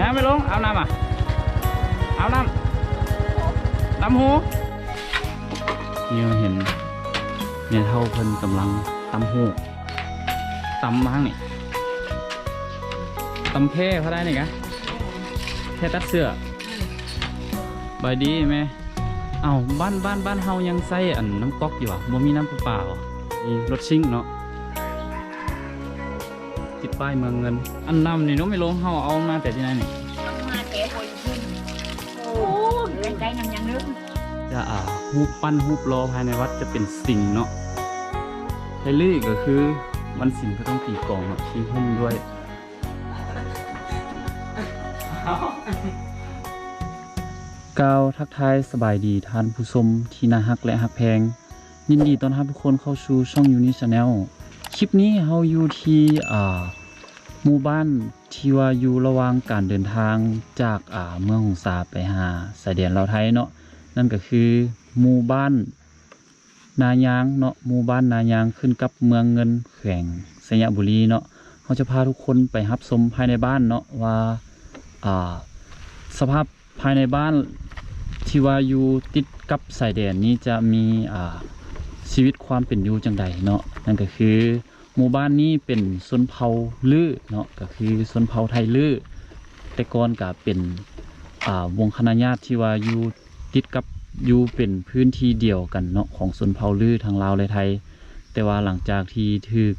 จะให้ไม่ลงเอาน้ำอะเอาน้ำน้ำหูนี่เห็นเนี่ยเท่าเพิ่นกำลังตำหูตำมาทางนี่ตำแพร่เขาได้นี่กะแพร่ตัดเสื้อบายดีแม่เอาบ้านบ้านบ้านเฮายังใส่อันน้ำก๊อกอยู่อะบ่มีน้ำเปล่าอะมีรถซิ่งเนาะ ติดป้ายเมืองเงิน อันนำนี่น้องไม่ลงเฮาเอามาแต่ที่ไหนนี่มาเจ๊บนขึ้นโอ้เป็นใจยังยังนึกจะอ่าฮูปปั้นฮูปรอภายในวัดจะเป็นสิ่งเนาะไทลี่ก็คือวันศิลป์ก็ต้องตีกลองเนาะที่หุ้มด้วยกล่าวทักทายสบายดีท่านผู้ชมที่น่าฮักและฮักแพง ยินดีต้อนรับทุกคนเข้าสู่ช่องยูนิชาแนลค ลิปนี้เราอยู่ที่หมู่บ้านที่ว่าอยู่ระหว่างการเดินทางจากาเมืองหงสาไปหาสายแดนลาวไทยเนาะนั่นก็คือหมู่บ้านนายางเนาะหมู่บ้านนายางขึ้นกับเมืองเงินแขวงสยบุรีเนาะเราจะพาทุกคนไปรับชมภายในบ้านเนาะว่าาสภาพภายในบ้านที่ว่าอยู่ติดกับสายแดนนี้จะมีชีวิตความเป็นอยู่จังใดเนาะนั่นก็คือ มู่บ้านนี้เป็นชนเผ่าลือเนาะก็คือชนเผ่าไทยลือแต่ก่อนก็เป็นอ่าวงคณะญาติที่ว่าอยู่ติดกับอยู่เป็นพื้นที่เดียวกันเนาะของชนเผ่าลือทางลาวและไทย แต่ว่าหลังจากที่ถูก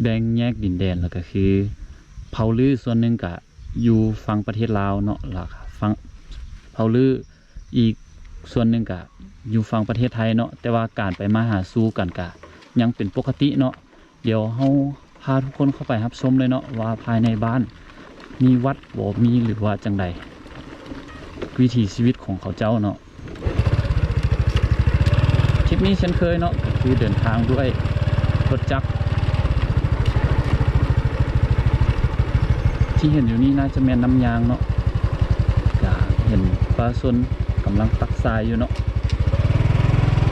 แบ่งแยกดินแดนแล้วก็คือเผ่าลือส่วนหนึ่งก็อยู่ฝั่งประเทศลาวเนาะแล้วก็ฝั่งเผ่าลืออีกส่วนหนึ่งก็อยู่ฝั่งประเทศไทยเนาะแต่ว่าการไปมาหาสู่กันกะยังเป็นปกติเนาะ เดี๋ยวเฮาพาทุกคนเข้าไปครับชมเลยเนาะว่าภายในบ้านมีวัดบ่มีหรือว่าจังใดวิถีชีวิตของเขาเจ้าเนาะทริปนี้เช่นเคยเนาะก็คือเดินทางด้วยรถจักรที่เห็นอยู่นี่น่าจะแม่นน้ำยางเนาะก็เห็นปลาซนกำลังตักทรายอยู่เนาะ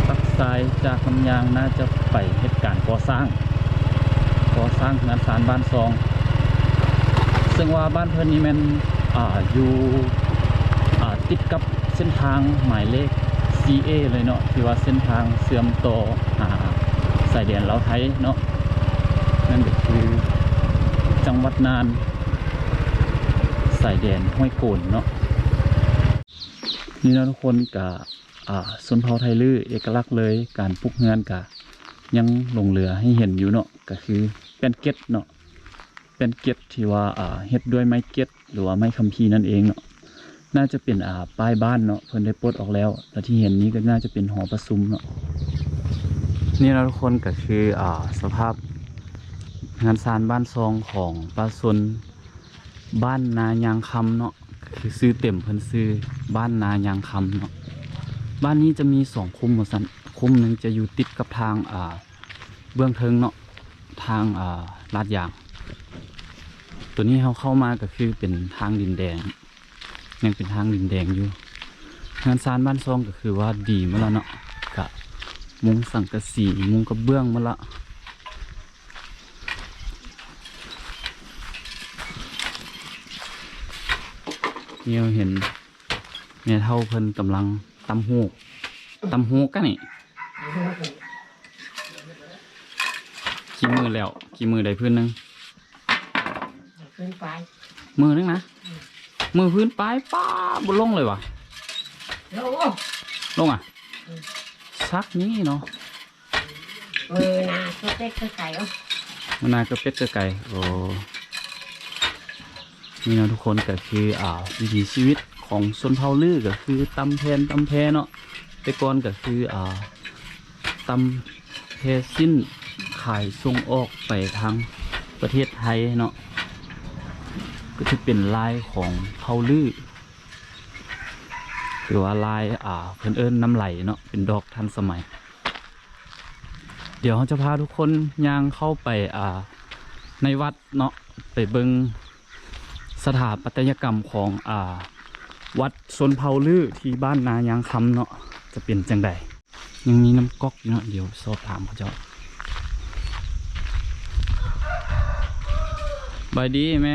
ตักทรายจากน้ำยางน่าจะไปเหตุการณ์ก่อสร้าง ก่อสร้างงานสารบ้านซอง ซึ่งว่าบ้านเพิ่นนี่แมันอ่าอยู่อ่าติดกับเส้นทางหมายเลข CA เลยเนาะที่ว่าเส้นทางเสื่อมต่อหาสายแดนลาวไทยเนาะนั่นก็คือจังหวัดน่านสายแดนห้วยโกนเนาะนี่นะทุกคนกับอ่าสนเผาไทยลือเอกลักษณ์เลยการปลูกเฮือนกะยังหลงเหลือให้เห็นอยู่เนาะก็คือ เป็นเก็ดเนาะเป็นเก็ดที่ว่าอ่าเฮ็ดด้วยไม้เก็ดหรือว่าไม้คัมภีร์นั่นเองเนาะน่าจะเป็นอ่าป้ายบ้านเนาะเพิ่นได้ปลดออกแล้วแล้วที่เห็นนี้ก็น่าจะเป็นหอประชุมเนาะนี่เราะทุกคนก็คืออ่าสภาพงานสารบ้านซองของปลาซนบ้านนายางคำเนาะคือซื้อเต็มเพิ่นซื้อบ้านนายางคำเนาะบ้านนี้จะมีสองคุ้มหมดสันคุ้มหนึ่งจะอยู่ติดกับทางอ่าเบื้องเทิงเนาะ ทางลาดยาง ตัวนี้เขาเข้ามาก็คือเป็นทางดินแดง ยังเป็นทางดินแดงอยู่งานซานบ้านซองก็คือว่าดีมาแล้วเนาะกะมุงสังกะสีมุงกระเบื้องมาละนี่เราเห็นเนี่ยเท่าเพิ่นกำลังตำหูกตำหูกันนี่ อแล้ว กี่มือได้พื้นหนึงขึ้นไปมือนึงนะมือพื้นปลายป้าบนลงเลยวะโอ้ลงอะซักนี้เนาะมือนาตัวเล็กตัวไก่เอ้มันนากระเป็ดกระไก่โอ้นี่เนาะทุกคนก็คืออ่าวิถีชีวิตของชนเผ่าลือก็คือตำแพนตำแพเนาะแต่ก่อนก็คืออ่าตำแพสิ้นขายส่งออกไปทางประเทศไทยเนาะก็จะเป็นลายของเผ่าลือหรือว่าลายอ่าเพิ่นเอิญน้ำไหลเนาะเป็นดอกทันสมัย เดี๋ยวเราจะพาทุกคนย่างเข้าไปอ่าในวัดเนาะไปเบิงสถาปัตยกรรมของอ่าวัดชนเผาลือที่บ้านนายางคำเนาะจะเป็นจังใดยังมีน้ำก๊อกอยู่เนาะเดี๋ยวสอบถามเขาเจ้า บายดีไหม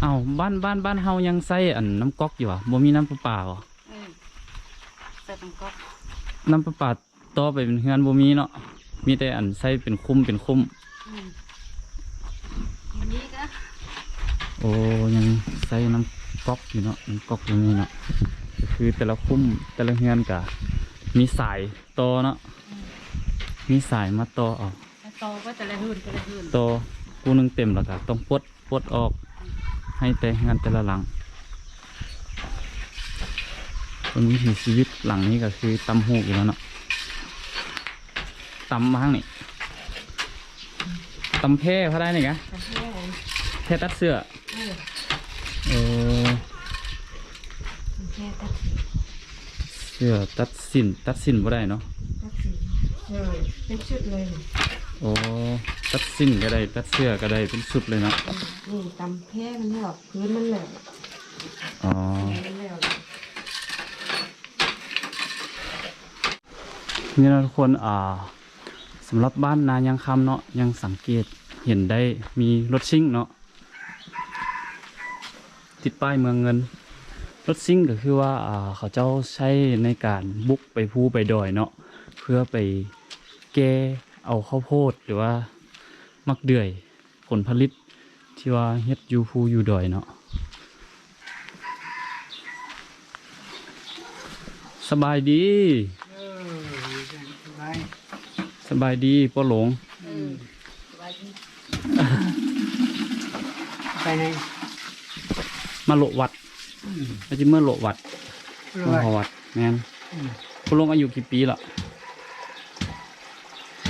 เอาบ้านบ้านบ้านเฮายังใส่อันน้ำก๊อกอยู่อะบ่มีน้ำประปาเหรอเออใส่ตังก๊อกน้ำประปาต่อไปเป็นเฮือนบ่มีเนาะมีแต่อันใส่เป็นคุ้มเป็นคุ้มอืมอันนี้ก็โอ้ยังใส่น้ำก๊อกอยู่เนาะน้ำก๊อกอยู่นี่เนาะก็คือแต่ละคุ้มแต่ละเฮือนกะมีสายต่อเนาะมีสายมาต่อเอาแล้วโตก็แต่ละหื่นแต่ละหื่นต่อ กูหนึงเต็มแล้วก็ต้องปลดปลดออกให้แต่เฮือนแต่ละหลังเป็นวิถีชีวิตหลังนี้ก็คือตำหูกอยู่แล้วเนาะตำมาข้างนี่ตำแพร่เขาได้นี่กะทำให้อะไรแพร่ตัดเสื้อเออเออทำแค่ตัดเสื้อตัดสินตัดสินบ่ได้เนาะตัดสีเออเป็นชุดเลย โอ้ตัดสินก็ได้ตัดเสื้อก็ได้เป็นสุดเลยเนาะนี่ตำแค่มันเหรอพื้นมันแหลมอ๋อมันแหลมนี่นะทุกคนอ่าสำหรับบ้านนายังคำเนาะยังสังเกตเห็นได้มีรถซิ่งเนาะติดป้ายเมืองเงิน รถซิ่งก็คือว่าอ่าเขาเจ้าใช้ในการบุกไปภูไปดอยเนาะเพื่อไปแก้ เอาข้าวโพดหรือว่ามักเดือยผลผลิตที่ว่าเฮ็ดอยู่ภูอยู่ดอยเนาะสบายดีเออสบายสบายดีป้าหลงเออสบายดีไปไหนมาโลวัดอาจิเมื่อโลวัดรมาวยหอวัดแมนป้าหลงอายุกี่ปีละ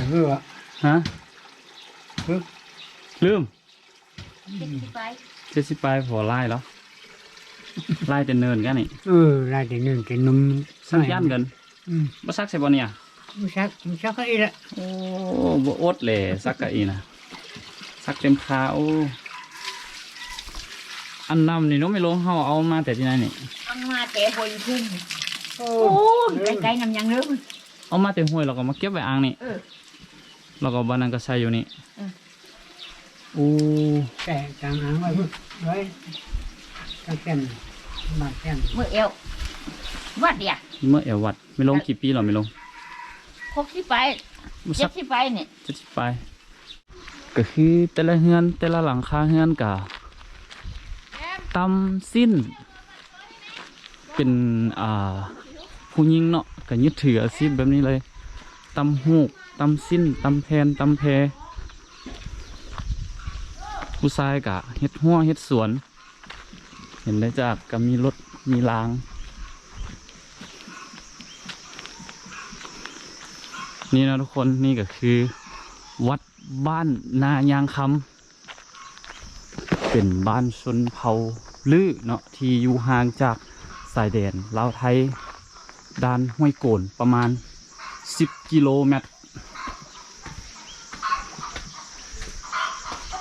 เหือฮะเหือลืมเจ็ดสิบไปเจ็ดสิบปลายพอไล่แล้วไล่แต่เนินกันนี่เออรายแต่หนึ่งแต่นมสักยันกันอืมมาซักใส่บ่เนี่ยมุชักมุชักก็อีละโอ้บ่อดเลยซักกะอีนะซักเต็มคาโอ้อันนำนี่น้องไม่ลงเฮาเอามาแต่ที่ไหนนี่เอามาแต่บนทุ่งโอ้โอ้ยใกล้ๆน้ำยังเริ่มเอามาแต่ห้วยเราก็มาเก็บไว้อ่างนี่ เออเราก็บ้านนั้นก็ใส่อยู่นี่เออโอ้แต่ต่างหางไว้เพิ่งไว้ตั้งแก่นบ้านแก่นเมื่อเอววัดเดียเมื่อเอววัด ไม่ลงกี่ปีหรอไม่ลงหกสิบไปมาเจ็สัดกสิบไปเนี่ยจะสิไปก็คือแต่ละเฮือน แต่ละหลังคาเฮือนกะตำสิ้น เป็นอ่าผู้หญิงเนาะก็ยึดถืออาชีพแบบนี้เลยตำหูก ตำสิ้นตำแพนตำแพผู้ชายกะเฮ็ดหัวเฮ็ดสวน เห็นได้จากก็มีรถมีรางนี่นะทุกคนนี่ก็คือ วัดบ้านนายางคำเป็นบ้านชนเผ่าลื้อเนาะที่อยู่ห่างจากสายแดนลาวไทยด้านห้วยโกนประมาณ 10 กิโลเมตร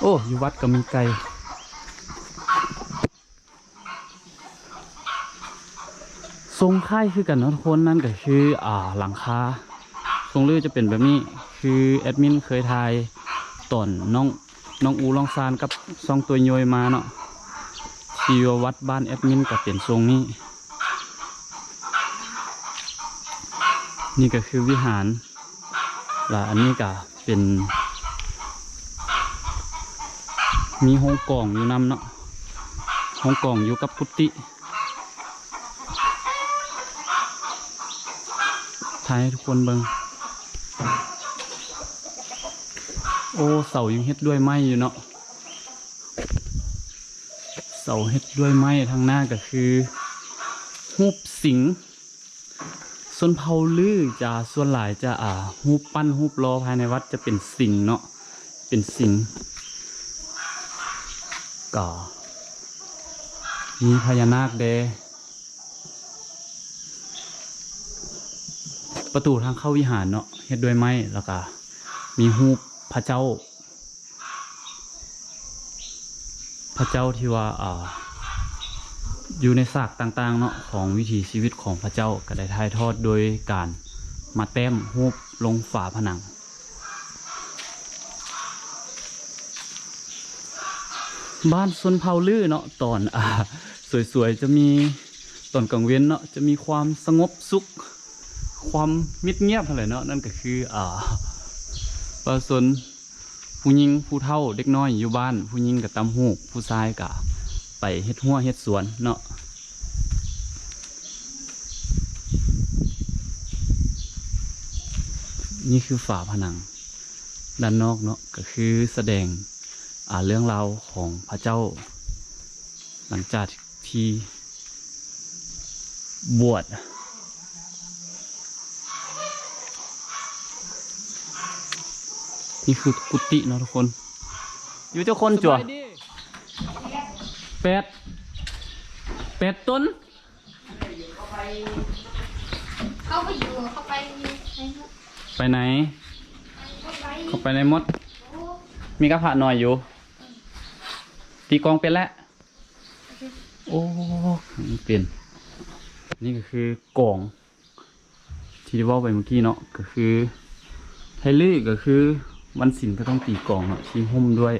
อ้อยู่วัดก็มีไก่ทรงค่ายคือกันนะทุกคนนั่นก็คืออ่าหลังคาทรงลือจะเป็นแบบนี้ คือแอดมินเคยทายตอนน้องน้องอูลองซานกับซองตัวโยยมาเนาะทีว่าวัดบ้านแอดมินกับเป็นทรงนี้ นี่ก็คือวิหารและอันนี้ก็เป็น มีห้องกล่องอยู่นำเนาะห้องกล่องอยู่กับพุทธิถ่ายให้ทุกคนเบิงโอ้เสายังเฮ็ดด้วยไม้อยู่เนาะเสาเฮ็ดด้วยไม้ทางหน้าก็คือหูปสิงส่วนเผาลือจะส่วนหลายจะอ่าหูปปั้นหูปรอภายในวัดจะเป็นสิงเนาะเป็นสิง ก็มีพญานาคเด ประตูทางเข้าวิหารเนาะเฮ็ดด้วยไม้แล้วก็มีรูปพระเจ้า พระเจ้าที่ว่าอ่าอยู่ในศาสตร์ต่างๆเนาะของวิถีชีวิตของพระเจ้าก็ได้ถ่ายทอดโดยการมาแต้มรูปลงฝาผนัง บ้านซนเผาลือเนาะตอนอ่าสวยๆจะมีตอนกลางเว้นเนาะจะมีความสงบสุข ความมิดเงียบอะไรเนาะนั่นก็คืออ่าบ้านซนผู้หญิงผู้เฒ่าเด็กน้อยอยู่บ้าน ผู้หญิงกับตำหูกผู้ชายกับไปเฮ็ดหัวเฮ็ดสวนเนาะนี่คือฝาผนัง ด้านนอกเนาะก็คือแสดง เรื่องราวของพระเจ้า หลังจากที่บวชนี่คือกุฏิเนาะทุกคน อยู่เจ้าคนจั่วแปดแปดต้น เข้าไปอยู่เข้าไปในไปไหน เข้าไปเข้าไปในมด มีกระผะหน่อยอยู่ ตีกลองเป็นแล้วโอ้เปลี่ยนนี่ก็คือกล่อง ที่ได้เว่าไปเมื่อกี้เนาะก็คือไทลื่อก็คือวันศิลป์ก็ต้องตีกลองเนาะที่หุ้มด้วย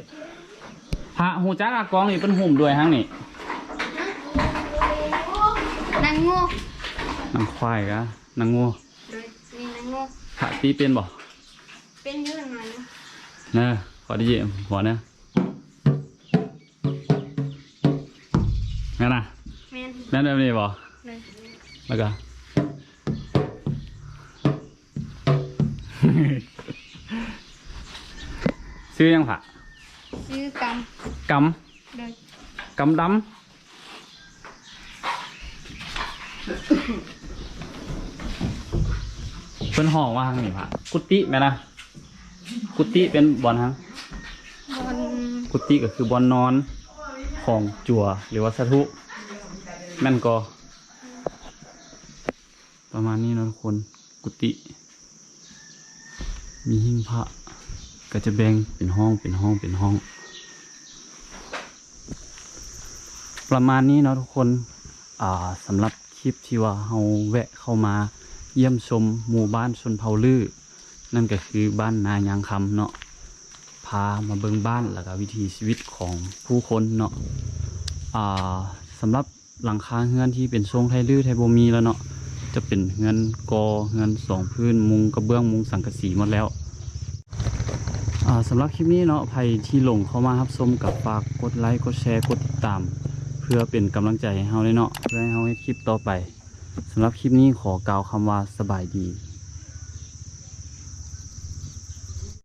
พระหูจักอากองนี่เป็นหุ้มด้วยฮังนี่นางงูนางควายกะนางงัวโดยมีนางงูพระตีเป็นบ่เป็นเยอะหน่อยนะเนอะขอได้ยินหัวเนอะ งั้นนะแม่นนั่นแบบนี้บ่เลยแล้วก็ ซื้อยังผ่ะซื้อกกำเลยำกำดำเป็นห้องว่าหังนี่ผ่ะกุฏิไหมนะกุฏิเป็นบอนหังบนกุฏิก็คือบอนนอน ของจั่วหรือว่าสถุแม่นก็ประมาณนี้นะทุกคนกุฏิมีหิ้งพระก็จะแบ่งเป็นห้องเป็นห้องเป็นห้อง ประมาณนี้เนาะทุกคนอ่าสำหรับคลิปที่ว่าเราแวะเข้ามาเยี่ยมชมหมู่บ้านชนเผ่าลือ นั่นก็คือบ้านนายางคำเนาะ พามาเบิ่งบ้านแล้วก็วิถีชีวิตของผู้คนเนาะอ่าสำหรับหลังคาเฮือนที่เป็นทรงไทยลื้อไทยโบมีแล้วเนาะจะเป็นเงินกอเงินสองพื้นมุงกระเบื้องมุงสังกะสีหมดแล้วสำหรับคลิปนี้เนาะใครที่หลงเข้ามารับชมกับฝากกดไลค์กดแชร์กดติดตาม เพื่อเป็นกำลังใจให้เฮาเลยเนาะเพื่อให้เฮาให้คลิปต่อไปสำหรับคลิปนี้ขอกล่าวคำว่าสบายดี